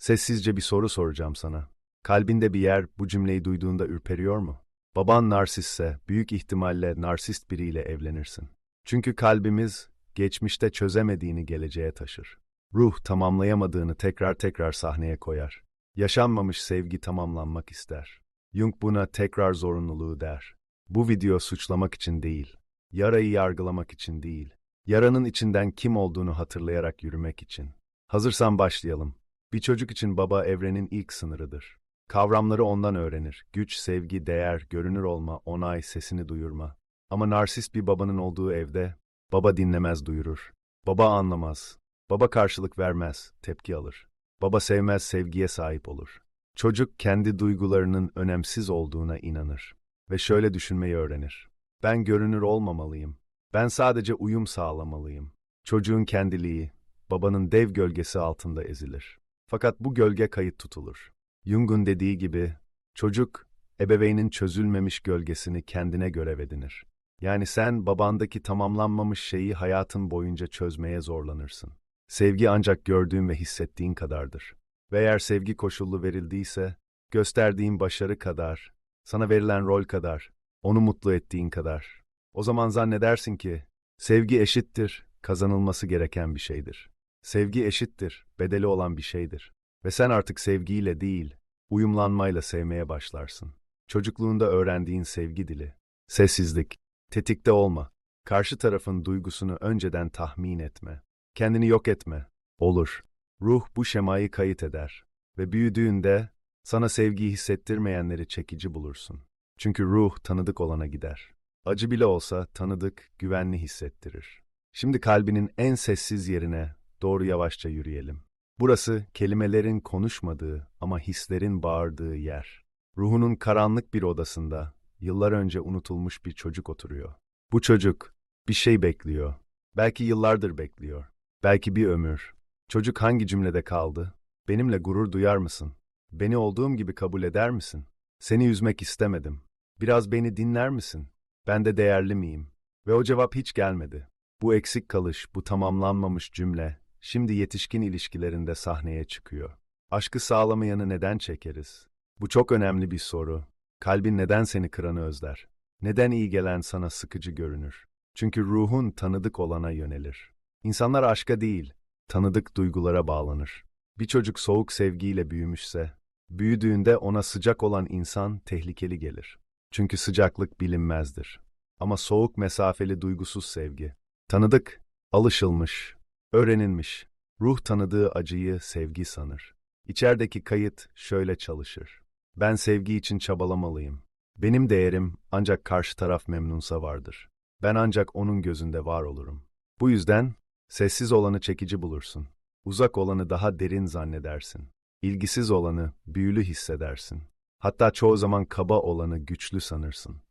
Sessizce bir soru soracağım sana. Kalbinde bir yer bu cümleyi duyduğunda ürperiyor mu? Baban narsistse büyük ihtimalle narsist biriyle evlenirsin. Çünkü kalbimiz geçmişte çözemediğini geleceğe taşır. Ruh tamamlayamadığını tekrar tekrar sahneye koyar. Yaşanmamış sevgi tamamlanmak ister. Jung buna tekrar zorunluluğu der. Bu video suçlamak için değil, yarayı yargılamak için değil, yaranın içinden kim olduğunu hatırlayarak yürümek için. Hazırsan başlayalım. Bir çocuk için baba evrenin ilk sınırıdır. Kavramları ondan öğrenir. Güç, sevgi, değer, görünür olma, onay, sesini duyurma. Ama narsist bir babanın olduğu evde, baba dinlemez duyurur. Baba anlamaz. Baba karşılık vermez, tepki alır. Baba sevmez, sevgiye sahip olur. Çocuk kendi duygularının önemsiz olduğuna inanır ve şöyle düşünmeyi öğrenir. Ben görünür olmamalıyım. Ben sadece uyum sağlamalıyım. Çocuğun kendiliği, babanın dev gölgesi altında ezilir. Fakat bu gölge kayıt tutulur. Jung'un dediği gibi, çocuk, ebeveynin çözülmemiş gölgesini kendine görev edinir. Yani sen babandaki tamamlanmamış şeyi hayatın boyunca çözmeye zorlanırsın. Sevgi ancak gördüğün ve hissettiğin kadardır. Ve eğer sevgi koşullu verildiyse, gösterdiğin başarı kadar, sana verilen rol kadar, onu mutlu ettiğin kadar. O zaman zannedersin ki, sevgi eşittir, kazanılması gereken bir şeydir. Sevgi eşittir, bedeli olan bir şeydir. Ve sen artık sevgiyle değil, uyumlanmayla sevmeye başlarsın. Çocukluğunda öğrendiğin sevgi dili. Sessizlik, tetikte olma, karşı tarafın duygusunu önceden tahmin etme, kendini yok etme. Olur. Ruh bu şemayı kayıt eder ve büyüdüğünde sana sevgiyi hissettirmeyenleri çekici bulursun. Çünkü ruh tanıdık olana gider. Acı bile olsa tanıdık, güvenli hissettirir. Şimdi kalbinin en sessiz yerine doğru yavaşça yürüyelim. Burası kelimelerin konuşmadığı ama hislerin bağırdığı yer. Ruhunun karanlık bir odasında yıllar önce unutulmuş bir çocuk oturuyor. Bu çocuk bir şey bekliyor. Belki yıllardır bekliyor. Belki bir ömür. Çocuk hangi cümlede kaldı? Benimle gurur duyar mısın? Beni olduğum gibi kabul eder misin? Seni üzmek istemedim. Biraz beni dinler misin? Ben de değerli miyim? Ve o cevap hiç gelmedi. Bu eksik kalış, bu tamamlanmamış cümle, şimdi yetişkin ilişkilerinde sahneye çıkıyor. Aşkı sağlamayanı neden çekeriz? Bu çok önemli bir soru. Kalbin neden seni kıranı özler? Neden iyi gelen sana sıkıcı görünür? Çünkü ruhun tanıdık olana yönelir. İnsanlar aşka değil, tanıdık duygulara bağlanır. Bir çocuk soğuk sevgiyle büyümüşse, büyüdüğünde ona sıcak olan insan tehlikeli gelir. Çünkü sıcaklık bilinmezdir. Ama soğuk mesafeli duygusuz sevgi, tanıdık, alışılmış, öğrenilmiş, ruh tanıdığı acıyı sevgi sanır. İçerideki kayıt şöyle çalışır. Ben sevgi için çabalamalıyım. Benim değerim ancak karşı taraf memnunsa vardır. Ben ancak onun gözünde var olurum. Bu yüzden sessiz olanı çekici bulursun. Uzak olanı daha derin zannedersin. İlgisiz olanı büyülü hissedersin. Hatta çoğu zaman kaba olanı güçlü sanırsın.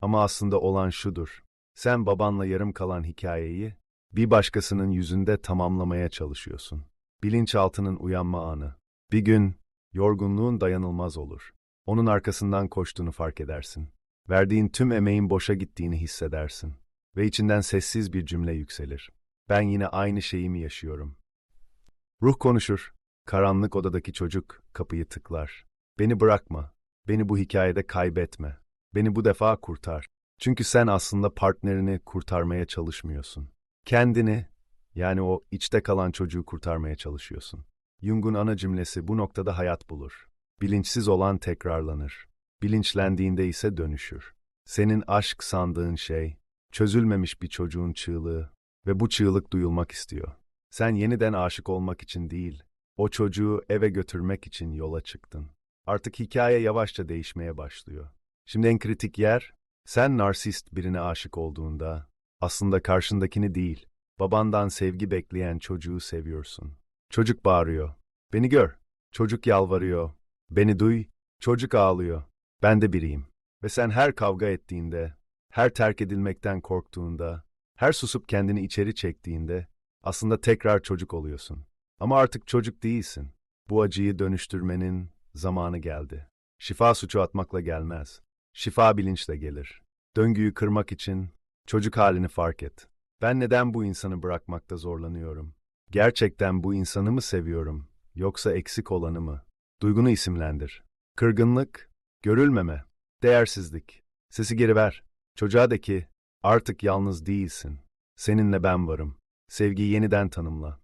Ama aslında olan şudur. Sen babanla yarım kalan hikayeyi bir başkasının yüzünde tamamlamaya çalışıyorsun. Bilinçaltının uyanma anı. Bir gün yorgunluğun dayanılmaz olur. Onun arkasından koştuğunu fark edersin. Verdiğin tüm emeğin boşa gittiğini hissedersin. Ve içinden sessiz bir cümle yükselir. Ben yine aynı şeyi mi yaşıyorum? Ruh konuşur. Karanlık odadaki çocuk kapıyı tıklar. Beni bırakma. Beni bu hikayede kaybetme. Beni bu defa kurtar. Çünkü sen aslında partnerini kurtarmaya çalışmıyorsun. Kendini, yani o içte kalan çocuğu kurtarmaya çalışıyorsun. Jung'un ana cümlesi bu noktada hayat bulur. Bilinçsiz olan tekrarlanır. Bilinçlendiğinde ise dönüşür. Senin aşk sandığın şey, çözülmemiş bir çocuğun çığlığı ve bu çığlık duyulmak istiyor. Sen yeniden aşık olmak için değil, o çocuğu eve götürmek için yola çıktın. Artık hikaye yavaşça değişmeye başlıyor. Şimdi en kritik yer, sen narsist birine aşık olduğunda, aslında karşındakini değil, babandan sevgi bekleyen çocuğu seviyorsun. Çocuk bağırıyor, beni gör. Çocuk yalvarıyor, beni duy. Çocuk ağlıyor, ben de biriyim. Ve sen her kavga ettiğinde, her terk edilmekten korktuğunda, her susup kendini içeri çektiğinde, aslında tekrar çocuk oluyorsun. Ama artık çocuk değilsin. Bu acıyı dönüştürmenin zamanı geldi. Şifa suçu atmakla gelmez. Şifa bilinçle gelir. Döngüyü kırmak için çocuk halini fark et. Ben neden bu insanı bırakmakta zorlanıyorum? Gerçekten bu insanı mı seviyorum? yoksa eksik olanı mı? Duygunu isimlendir. Kırgınlık, görülmeme, değersizlik. Sesi geri ver. Çocuğa de ki, artık yalnız değilsin. Seninle ben varım. Sevgiyi yeniden tanımla.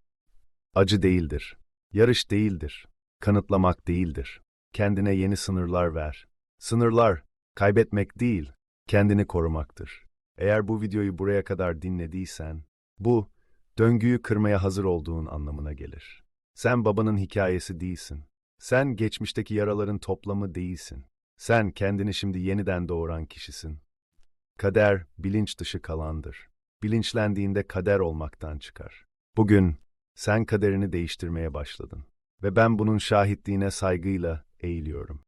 Acı değildir. Yarış değildir. Kanıtlamak değildir. Kendine yeni sınırlar ver. Sınırlar, kaybetmek değil, kendini korumaktır. Eğer bu videoyu buraya kadar dinlediysen, bu, döngüyü kırmaya hazır olduğun anlamına gelir. Sen babanın hikayesi değilsin. Sen geçmişteki yaraların toplamı değilsin. Sen kendini şimdi yeniden doğuran kişisin. Kader, bilinç dışı kalandır. Bilinçlendiğinde kader olmaktan çıkar. Bugün, sen kaderini değiştirmeye başladın. Ve ben bunun şahitliğine saygıyla eğiliyorum.